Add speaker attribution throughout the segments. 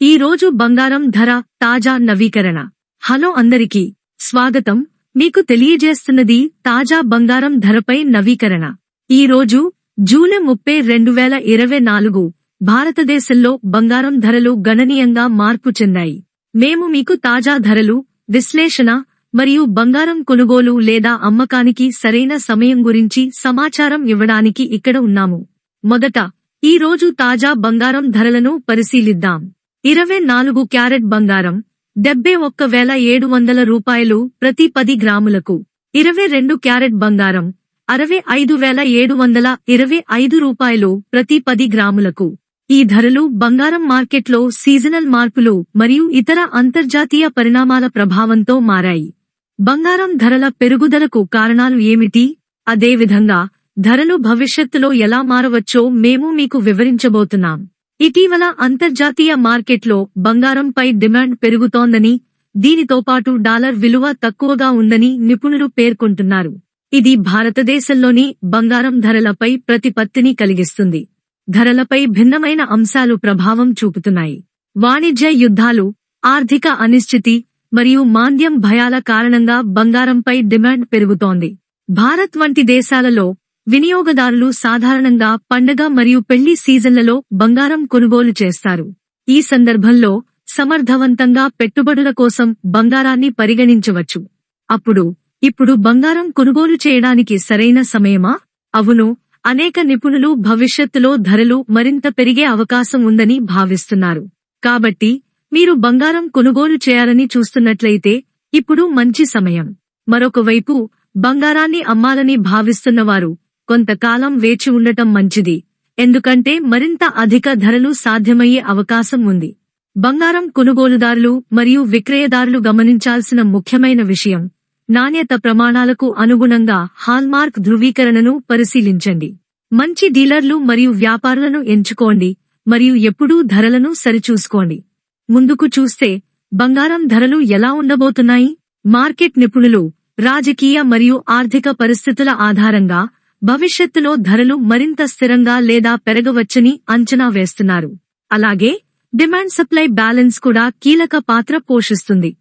Speaker 1: ఈ రోజు బంగారం ధర తాజా నవీకరణ. హలో అందరికీ స్వాగతం. మీకు తెలియజేస్తున్నది తాజా బంగారం ధరపై నవీకరణ. ఈ రోజు జూలై ముప్పై రెండు వేల ఇరవై నాలుగు భారతదేశంలో బంగారం ధరలు గణనీయంగా మార్పు చెందాయి. మేము మీకు తాజా ధరలు విశ్లేషణ మరియు బంగారం కొనుగోలు లేదా అమ్మకానికి సరైన సమయం గురించి సమాచారం ఇవ్వడానికి ఇక్కడ ఉన్నాము. మొదట ఈ రోజు తాజా బంగారం ధరలను పరిశీలిద్దాం. ఇరవై నాలుగు క్యారెట్ బంగారం డెబ్బై ఒక్క వేల ఏడు వందల రూపాయలు ప్రతి పది గ్రాములకు. ఇరవై రెండు క్యారెట్ బంగారం అరవై ఐదు వేల ఏడు వందల ఇరవై ఐదు రూపాయలు ప్రతి పది గ్రాములకు. ఈ ధరలు బంగారం మార్కెట్లో సీజనల్ మార్పులు మరియు ఇతర అంతర్జాతీయ పరిణామాల ప్రభావంతో మారాయి. బంగారం ధరల పెరుగుదలకు కారణాలు ఏమిటి? అదేవిధంగా ధరలు భవిష్యత్తులో ఎలా మారవచ్చో మేము మీకు వివరించబోతున్నాం. ఇటీవల అంతర్జాతీయ మార్కెట్లో బంగారంపై డిమాండ్ పెరుగుతోందని దీనితో పాటు డాలర్ విలువ తక్కువగా ఉందని నిపుణులు పేర్కొంటున్నారు. ఇది భారతదేశంలోని బంగారం ధరలపై ప్రతిపత్తిని కలిగిస్తుంది. ధరలపై భిన్నమైన అంశాలు ప్రభావం చూపుతున్నాయి. వాణిజ్య యుద్ధాలు ఆర్థిక అనిశ్చితి మరియు మాంద్యం భయాల కారణంగా బంగారంపై డిమాండ్ పెరుగుతోంది. భారత్ వంటి దేశాలలో వినియోగదారులు సాధారణంగా పండగ మరియు పెళ్ళి సీజన్లలో బంగారం కొనుగోలు చేస్తారు. ఈ సందర్భంలో సమర్థవంతంగా పెట్టుబడుల కోసం బంగారాన్ని పరిగణించవచ్చు. అప్పుడు ఇప్పుడు బంగారం కొనుగోలు చేయడానికి సరైన సమయమా? అవును అనేక నిపుణులు భవిష్యత్తులో ధరలు మరింత పెరిగే అవకాశం ఉందని భావిస్తున్నారు. కాబట్టి మీరు బంగారం కొనుగోలు చేయాలని చూస్తున్నట్లయితే ఇప్పుడు మంచి సమయం. మరొకవైపు బంగారాన్ని అమ్మాలని భావిస్తున్నవారు కొంతకాలం వేచి ఉండటం మంచిది. ఎందుకంటే మరింత అధిక ధరలు సాధ్యమయ్యే అవకాశం ఉంది. బంగారం కొనుగోలుదారులు మరియు విక్రయదారులు గమనించాల్సిన ముఖ్యమైన విషయం నాణ్యత ప్రమాణాలకు అనుగుణంగా హాల్మార్క్ ధృవీకరణను పరిశీలించండి. మంచి డీలర్లు మరియు వ్యాపారులను ఎంచుకోండి మరియు ఎప్పుడూ ధరలను సరిచూసుకోండి. ముందుకు చూస్తే బంగారం ధరలు ఎలా ఉండబోతున్నాయి? మార్కెట్ నిపుణులు రాజకీయ మరియు ఆర్థిక పరిస్థితుల ఆధారంగా భవిష్యత్తులో ధరలు మరింత స్థిరంగా లేదా పెరగవచ్చని అంచనా వేస్తున్నారు. అలాగే డిమాండ్ సప్లై బ్యాలెన్స్ కూడా కీలక పాత్ర పోషిస్తుంది.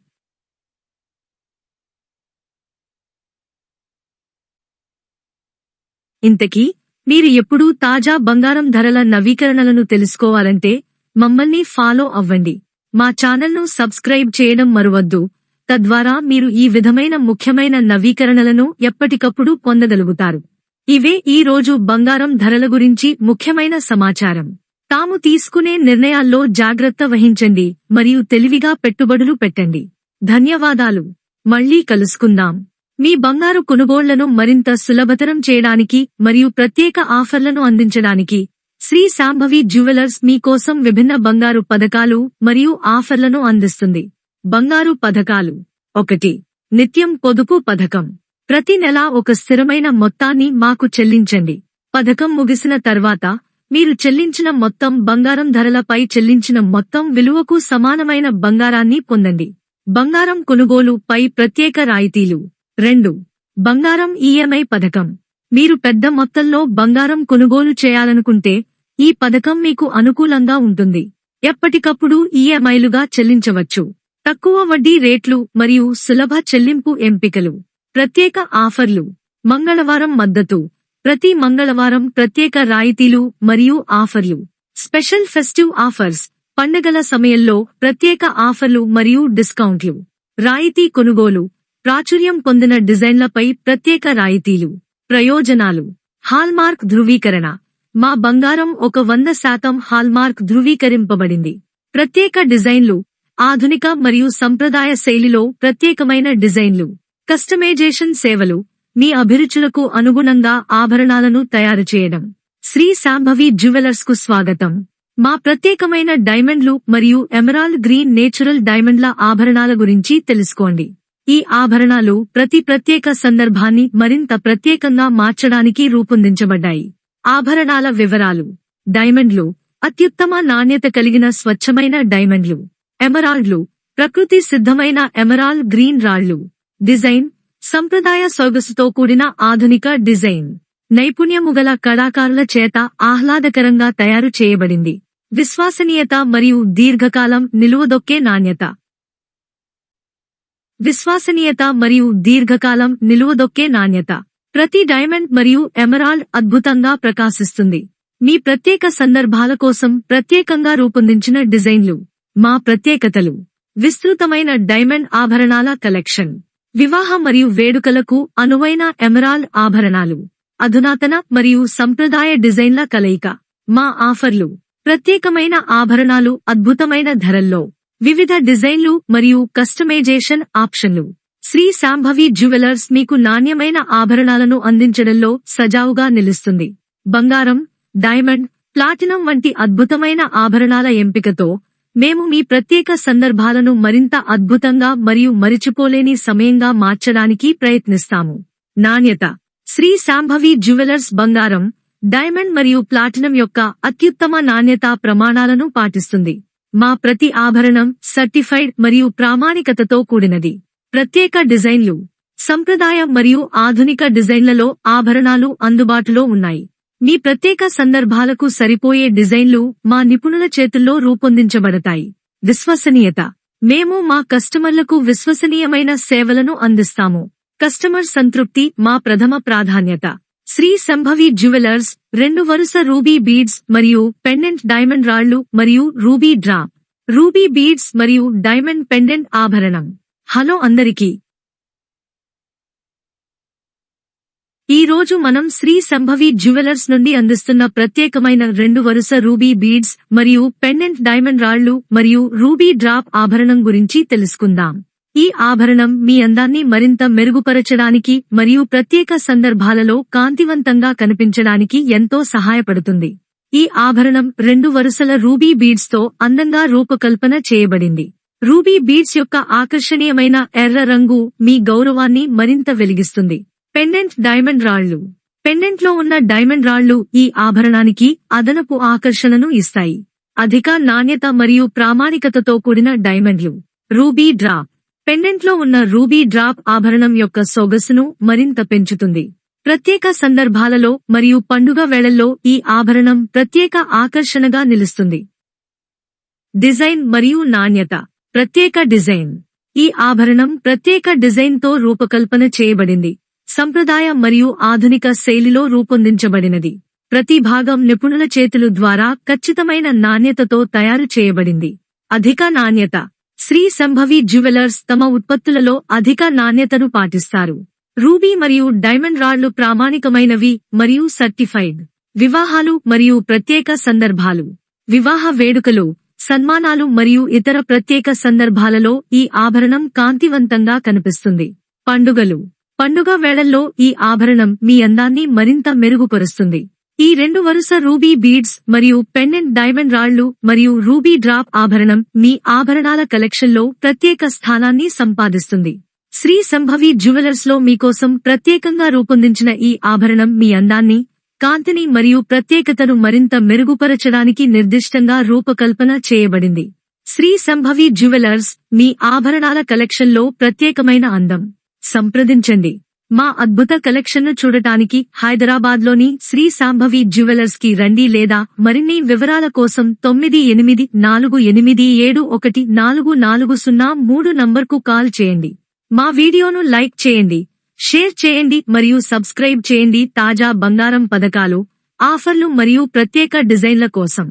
Speaker 1: ఇంతకీ మీరు ఎప్పుడూ తాజా బంగారం ధరల నవీకరణలను తెలుసుకోవాలంటే మమ్మల్ని ఫాలో అవ్వండి. మా ఛానల్ను సబ్స్క్రైబ్ చేయడం మరువద్దు. తద్వారా మీరు ఈ విధమైన ముఖ్యమైన నవీకరణలను ఎప్పటికప్పుడు పొందగలుగుతారు. ఇవే ఈ రోజు బంగారం ధరల గురించి ముఖ్యమైన సమాచారం. తాము తీసుకునే నిర్ణయాల్లో జాగ్రత్త వహించండి మరియు తెలివిగా పెట్టుబడులు పెట్టండి. ధన్యవాదాలు. మళ్ళీ కలుసుకుందాం. మీ బంగారు కొనుగోళ్ళను మరింత సులభతరం చేయడానికి మరియు ప్రత్యేక ఆఫర్లను అందించడానికి శ్రీ శాంభవి జ్యువెలర్స్ మీకోసం విభిన్న బంగారు పథకాలు మరియు ఆఫర్లను అందిస్తుంది. బంగారు పథకాలు. ఒకటి. నిత్యం పొదుపు పథకం. ప్రతి నెలా ఒక స్థిరమైన మొత్తాన్ని మాకు చెల్లించండి. పథకం ముగిసిన తర్వాత మీరు చెల్లించిన మొత్తం బంగారం ధరలపై చెల్లించిన మొత్తం విలువకు సమానమైన బంగారాన్ని పొందండి. బంగారం కొనుగోలు పై ప్రత్యేక రాయితీలు. రెండు. బంగారం ఈఎంఐ పథకం. మీరు పెద్ద మొత్తంలో బంగారం కొనుగోలు చేయాలనుకుంటే ఈ పథకం మీకు అనుకూలంగా ఉంటుంది. ఎప్పటికప్పుడు ఈఎంఐలుగా చెల్లించవచ్చు. తక్కువ వడ్డీ రేట్లు మరియు సులభ చెల్లింపు ఎంపికలు. ప్రత్యేక ఆఫర్లు. మంగళవారం మద్దతు. ప్రతి మంగళవారం ప్రత్యేక రాయితీలు మరియు ఆఫర్లు. Special festive offers. పండగల సమయంలో ప్రత్యేక ఆఫర్లు మరియు డిస్కౌంట్లు. రాయితీ కొనుగోలు. ప్రాచుర్యం పొందిన డిజైన్లపై ప్రత్యేక రాయితీలు. ప్రయోజనాలు. హాల్మార్క్ ధృవీకరణ. మా బంగారం ఒక వంద శాతం హాల్మార్క్ ధృవీకరింపబడింది. ప్రత్యేక డిజైన్లు. ఆధునిక మరియు సంప్రదాయ శైలిలో ప్రత్యేకమైన డిజైన్లు. కస్టమైజేషన్ సేవలు మీ అభిరుచులకు అనుగుణంగా ఆభరణాలను తయారు చేయడం. శ్రీ శాంభవి జ్యువెలర్స్కు స్వాగతం. మా ప్రత్యేకమైన డైమండ్లు మరియు ఎమరాల్డ్ గ్రీన్ నేచురల్ డైమండ్ల ఆభరణాల గురించి తెలుసుకోండి. ఈ ఆభరణాలు ప్రతి ప్రత్యేక సందర్భాన్ని మరింత ప్రత్యేకంగా మార్చడానికి రూపొందించబడ్డాయి. ఆభరణాల వివరాలు. డైమండ్లు అత్యుత్తమ నాణ్యత కలిగిన స్వచ్ఛమైన డైమండ్లు. ఎమరాల్డ్లు ప్రకృతి సిద్ధమైన ఎమరాల్డ్ గ్రీన్ రాళ్ళు. డిజైన్ సంప్రదాయ సొగసుతో కూడిన ఆధునిక డిజైన్. నైపుణ్యము గల కళాకారుల చేత ఆహ్లాదకరంగా తయారు చేయబడింది. విశ్వసనీయత మరియు దీర్ఘకాలం నిలువదొక్కే నాణ్యత. విశ్వసనీయత మరియు దీర్ఘకాలం నిలువదొక్కే నాణ్యత. ప్రతి డైమండ్ మరియు ఎమరాల్డ్ అద్భుతంగా ప్రకాశిస్తుంది. మీ ప్రత్యేక సందర్భాల కోసం ప్రత్యేకంగా రూపొందించిన డిజైన్లు. మా ప్రత్యేకతలు. విస్తృతమైన డైమండ్ ఆభరణాల కలెక్షన్. వివాహ మరియు వేడుకలకు అనువైన ఎమరాల్ ఆభరణాలు అధునాతన మరియు సంప్రదాయ డిజైన్ల కలయిక మా ఆఫర్లు. ప్రత్యేకమైన ఆభరణాలు అద్భుతమైన ధరల్లో వివిధ డిజైన్లు మరియు కస్టమైజేషన్ ఆప్షన్లు. శ్రీ శాంభవి జ్యువెలర్స్ మీకు నాణ్యమైన ఆభరణాలను అందించడంలో సజావుగా నిలుస్తుంది. బంగారం డైమండ్ ప్లాటినం వంటి అద్భుతమైన ఆభరణాల ఎంపికతో మేము మీ ప్రత్యేక సందర్భాలను మరింత అద్భుతంగా మరియు మరిచిపోలేని సమయంగా మార్చడానికి ప్రయత్నిస్తాము. నాణ్యత. శ్రీ శాంభవి జ్యువెలర్స్ బంగారం డైమండ్ మరియు ప్లాటినం యొక్క అత్యుత్తమ నాణ్యతా ప్రమాణాలను పాటిస్తుంది. మా ప్రతి ఆభరణం సర్టిఫైడ్ మరియు ప్రామాణికతతో కూడినది. ప్రత్యేక డిజైన్లు. సంప్రదాయ మరియు ఆధునిక డిజైన్లలో ఆభరణాలు అందుబాటులో ఉన్నాయి. మీ ప్రత్యేక సందర్భాలకు సరిపోయే డిజైన్లు మా నిపుణుల చేతుల్లో రూపొందించబడతాయి. విశ్వసనీయత. మేము మా కస్టమర్లకు విశ్వసనీయమైన సేవలను అందిస్తాము. కస్టమర్ సంతృప్తి మా ప్రథమ ప్రాధాన్యత. శ్రీ సంభవి జ్యువెలర్స్ రెండు వరుస రూబీ బీడ్స్ మరియు పెండెంట్ డైమండ్ రాళ్ళు మరియు రూబీ డ్రాప్ రూబీ బీడ్స్ మరియు డైమండ్ పెండెంట్ ఆభరణం. హలో అందరికీ. ఈ రోజు మనం శ్రీ సంభవి జ్యువెలర్స్ నుండి అందిస్తున్న ప్రత్యేకమైన రెండు వరుస రూబీ బీడ్స్ మరియు పెండెంట్ డైమండ్ రాళ్ళు మరియు రూబీ డ్రాప్ ఆభరణం గురించి తెలుసుకుందాం. ఈ ఆభరణం మీ అందాన్ని మరింత మెరుగుపరచడానికి మరియు ప్రత్యేక సందర్భాలలో కాంతివంతంగా కనిపించడానికి ఎంతో సహాయపడుతుంది. ఈ ఆభరణం రెండు వరుసల రూబీ బీడ్స్తో అందంగా రూపకల్పన చేయబడింది. రూబీ బీడ్స్ యొక్క ఆకర్షణీయమైన ఎర్ర రంగు మీ గౌరవాన్ని మరింత వెలిగిస్తుంది. పెండెంట్ డైమండ్ రాళ్ళు పెండెంట్లో ఉన్న డైమండ్ రాళ్ళు ఈ ఆభరణానికి అదనపు ఆకర్షణను ఇస్తాయి. అధిక నాణ్యత మరియు ప్రామాణికతతో కూడిన డైమండ్లు. Ruby drop. పెండెంట్లో ఉన్న రూబీ డ్రాప్ ఆభరణం యొక్క సొగసును మరింత పెంచుతుంది. ప్రత్యేక సందర్భాలలో మరియు పండుగ వేళల్లో ఈ ఆభరణం ప్రత్యేక ఆకర్షణగా నిలుస్తుంది. డిజైన్ మరియు నాణ్యత. ప్రత్యేక డిజైన్. ఈ ఆభరణం ప్రత్యేక డిజైన్తో రూపకల్పన చేయబడింది. సంప్రదాయ మరియు ఆధునిక శైలిలో రూపొందించబడినది. ప్రతి భాగం నిపుణుల చేతులు ద్వారా ఖచ్చితమైన నాణ్యతతో తయారు చేయబడింది. అధిక నాణ్యత. శ్రీ సంభవి జ్యువెలర్స్ తమ ఉత్పత్తులలో అధిక నాణ్యతను పాటిస్తారు. రూబీ మరియు డైమండ్ రాళ్ళు ప్రామాణికమైనవి మరియు సర్టిఫైడ్. వివాహాలు మరియు ప్రత్యేక సందర్భాలు. వివాహ వేడుకలు సన్మానాలు మరియు ఇతర ప్రత్యేక సందర్భాలలో ఈ ఆభరణం కాంతివంతంగా కనిపిస్తుంది. పండుగలు. పండుగ వేళల్లో ఈ ఆభరణం మీ అందాన్ని మరింత మెరుగుపరుస్తుంది. ఈ రెండు వరుస రూబీ బీడ్స్ మరియు పెండెంట్ డైమండ్ రాళ్ళు మరియు రూబీ డ్రాప్ ఆభరణం మీ ఆభరణాల కలెక్షన్లో ప్రత్యేక స్థానాన్ని సంపాదిస్తుంది. శ్రీ సంభవి జ్యువెలర్స్లో మీకోసం ప్రత్యేకంగా రూపొందించిన ఈ ఆభరణం మీ అందాన్ని కాంతిని మరియు ప్రత్యేకతను మరింత మెరుగుపరచడానికి నిర్దిష్టంగా రూపకల్పన చేయబడింది. శ్రీ సంభవి జ్యువెలర్స్ మీ ఆభరణాల కలెక్షన్లో ప్రత్యేకమైన అందం. సంప్రదించండి. మా అద్భుత కలెక్షన్ను చూడటానికి హైదరాబాద్లోని శ్రీ సాంభవి జ్యువెలర్స్కి రండి లేదా మరిన్ని వివరాల కోసం తొమ్మిది ఎనిమిది నాలుగు ఎనిమిది ఏడు ఒకటి నాలుగు నాలుగు సున్నా మూడు నంబర్కు కాల్ చేయండి. మా వీడియోను లైక్ చేయండి. షేర్ చేయండి మరియు సబ్స్క్రైబ్ చేయండి. తాజా బంగారం పథకాలు ఆఫర్లు మరియు ప్రత్యేక డిజైన్ల కోసం.